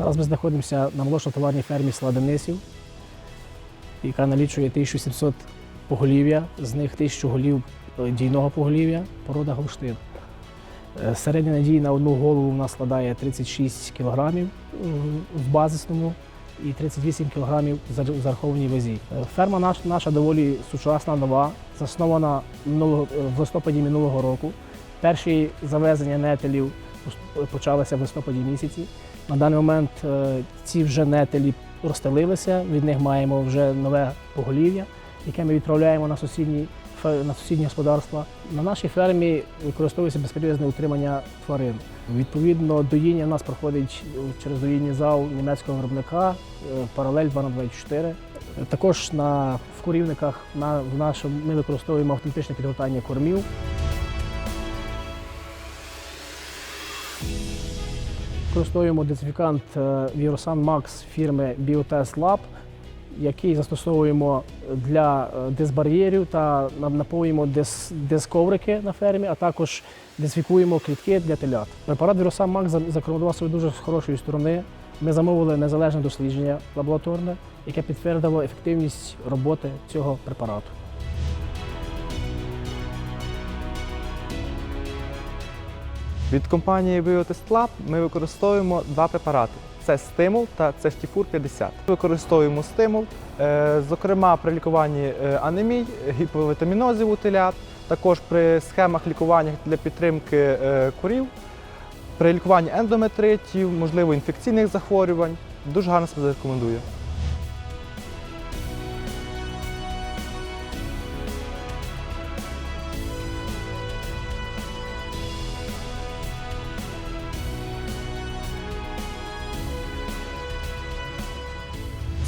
Зараз ми знаходимося на молочно-товарній фермі села Денисів, яка налічує 1700 поголів'я, з них 1000 голів е, дійного поголів'я, порода Голштин. Е, Середня надій на одну голову у нас складає 36 кг в базисному і 38 кг в зарахованій вазі. Е, Ферма наша, наша доволі сучасна, нова, заснована е, в листопаді минулого року. Перші завезення нетелів почалися в листопаді місяці. На даний момент е, ці вже нетелі розстелилися, від них маємо вже нове поголів'я, яке ми відправляємо на сусідні, на сусідні господарства. На нашій фермі використовується безперервне утримання тварин. Відповідно, доїння в нас проходить е, через доїння зал німецького виробника, е, паралель 2 на 24. Е, Також на, в курівниках на, в нашому, ми використовуємо автоматичне підгортання кормів. Використовуємо дезінфікант е, Вірусан Max фірми Biotest Lab, який застосовуємо для е, дезбар'єрів та наповнюємо дезковрики на фермі, а також дезінфікуємо клітки для телят. Препарат Вірусан Max за- зарекомендував себе дуже з хорошої сторони. Ми замовили незалежне дослідження лабораторне, яке підтвердило ефективність роботи цього препарату. Від компанії Biotest Lab ми використовуємо два препарати: це стимул та це Фтіфур 50. Використовуємо стимул, е, зокрема при лікуванні е, анемій, гіповітамінозів у телят, також при схемах лікування для підтримки е, курів, при лікуванні ендометритів, можливо, інфекційних захворювань. Дуже гарно себе рекомендую.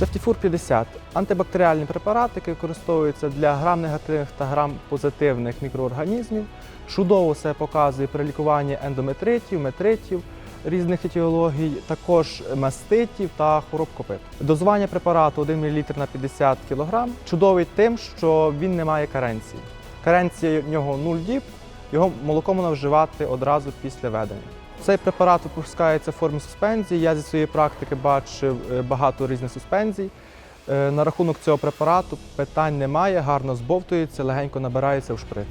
Септіфур-50 антибактеріальний препарат, який використовується для грам-негативних та грам-позитивних мікроорганізмів. Чудово це показує при лікуванні ендометритів, метритів різних етіологій, також маститів та хвороб копит. Дозування препарату 1 мл на 50 кг чудовий тим, що він не має каренції. Каренція в нього 0 діб його молоко можна вживати одразу після ведення. Цей препарат випускається в формі суспензії. Я зі своєї практики бачив е, багато різних суспензій. Е, На рахунок цього препарату питань немає, гарно збовтується, легенько набирається в шприц.